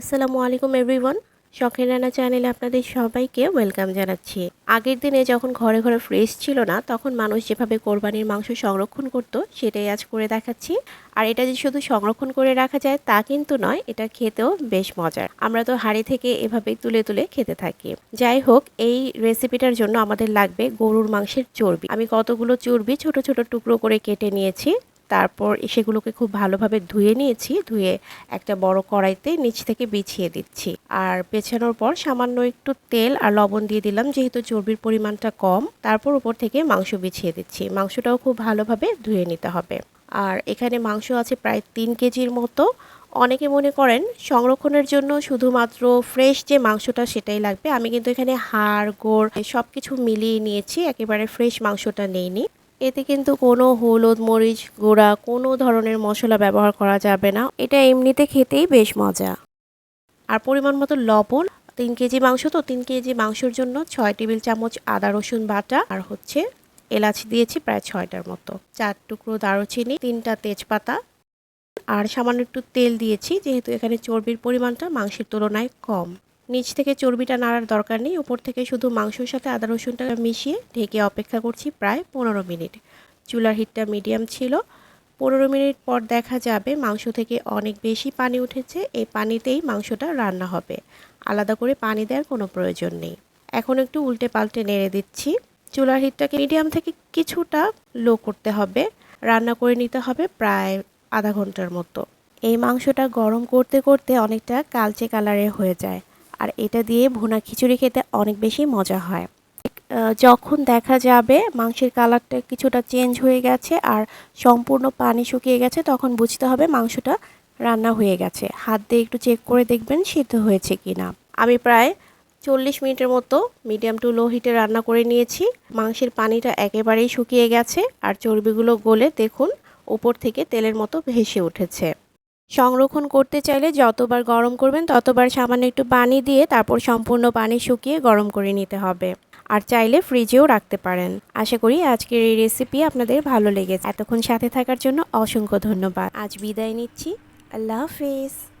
আসসালামু আলাইকুম এভরিওয়ান। শখের রান্না চ্যানেলে আপনাদের সবাইকে ওয়েলকাম জানাচ্ছি। আগের দিনে যখন ঘরে ঘরে ফ্রেশ ছিল না, তখন মানুষ যেভাবে কোরবানির মাংস সংরক্ষণ করত, সেটাই আজ করে দেখাচ্ছি। আর এটা যে শুধু সংরক্ষণ করে রাখা যায় তা কিন্তু নয়, এটা খেতেও বেশ মজার। আমরা তো হাঁড়ি থেকে এভাবেই তুলে তুলে খেতে থাকি। যাই হোক, এই রেসিপিটার জন্য আমাদের লাগবে গরুর মাংসের চর্বি। আমি কতগুলো চর্বি ছোট ছোট টুকরো করে কেটে নিয়েছি। তারপর সেগুলোকে খুব ভালোভাবে ধুয়ে নিয়েছি, ধুয়ে একটা বড় কড়াইতে নিচ থেকে বিছিয়ে দিচ্ছি। আর বেছানোর পর সামান্য একটু তেল আর লবণ দিয়ে দিলাম, যেহেতু চর্বির পরিমাণটা কম, তারপর উপর থেকে মাংস বিছিয়ে দিচ্ছি। মাংসটাও খুব ভালোভাবে ধুয়ে নিতে হবে। আর এখানে মাংস আছে প্রায় তিন কেজির মতো। অনেকে মনে করেন সংরক্ষণের জন্য শুধুমাত্র ফ্রেশ যে মাংসটা সেটাই লাগবে। আমি কিন্তু এখানে হাড়, গোড় সব কিছু মিলিয়ে নিয়েছি, একেবারে ফ্রেশ মাংসটা নেইনি। এতে কিন্তু কোনো হলুদ, মরিচ গুঁড়া, কোনো ধরনের মশলা ব্যবহার করা যাবে না। এটা এমনিতে খেতেই বেশ মজা। আর পরিমাণ মতো লবণ, তিন কেজি মাংস তো, তিন কেজি মাংসের জন্য ছয় টেবিল চামচ আদা, রসুন বাটা আর হচ্ছে এলাচ দিয়েছি প্রায় ছয়টার মতো। চার টুকরো দারুচিনি, তিনটা তেজপাতা আর সামান্য একটু তেল দিয়েছি, যেহেতু এখানে চর্বির পরিমাণটা মাংসের তুলনায় কম। নিচ থেকে চর্বিটা নাড়ার দরকার নেই। উপর থেকে শুধু মাংসের সাথে আদা রসুনটা মিশিয়ে ঢেকে অপেক্ষা করছি প্রায় পনেরো মিনিট। চুলার হিটটা মিডিয়াম ছিল। পনেরো মিনিট পর দেখা যাবে মাংস থেকে অনেক বেশি পানি উঠেছে। এই পানিতেই মাংসটা রান্না হবে। আলাদা করে পানি দেওয়ার কোনো প্রয়োজন নেই। এখন একটু উল্টে পাল্টে নেড়ে দিচ্ছি। চুলার হিটটাকে মিডিয়াম থেকে কিছুটা লো করতে হবে। রান্না করে নিতে হবে প্রায় আধা ঘণ্টার মতো। এই মাংসটা গরম করতে করতে অনেকটা কালচে কালারের হয়ে যায়। আর এটা দিয়ে ভুনা খিচুড়ি খেতে অনেক বেশি মজা হয়। যখন দেখা যাবে মাংসের কালারটা কিছুটা চেঞ্জ হয়ে গেছে আর সম্পূর্ণ পানি শুকিয়ে গেছে, তখন বুঝতে হবে মাংসটা রান্না হয়ে গেছে। হাত দিয়ে একটু চেক করে দেখবেন সিদ্ধ হয়েছে কি না আমি প্রায় চল্লিশ মিনিটের মতো মিডিয়াম টু লো হিটে রান্না করে নিয়েছি। মাংসের পানিটা একেবারেই শুকিয়ে গেছে আর চর্বিগুলো গলে দেখুন, উপর থেকে তেলের মতো ভেসে উঠেছে। সংরক্ষণ করতে চাইলে যতবার গরম করবেন, ততবার সামান্য একটু পানি দিয়ে তারপর সম্পূর্ণ পানি শুকিয়ে গরম করে নিতে হবে। আর চাইলে ফ্রিজেও রাখতে পারেন। আশা করি আজকের এই রেসিপি আপনাদের ভালো লেগেছে। এতক্ষণ সাথে থাকার জন্য অসংখ্য ধন্যবাদ। আজ বিদায় নিচ্ছি। আল্লাহ হাফিজ।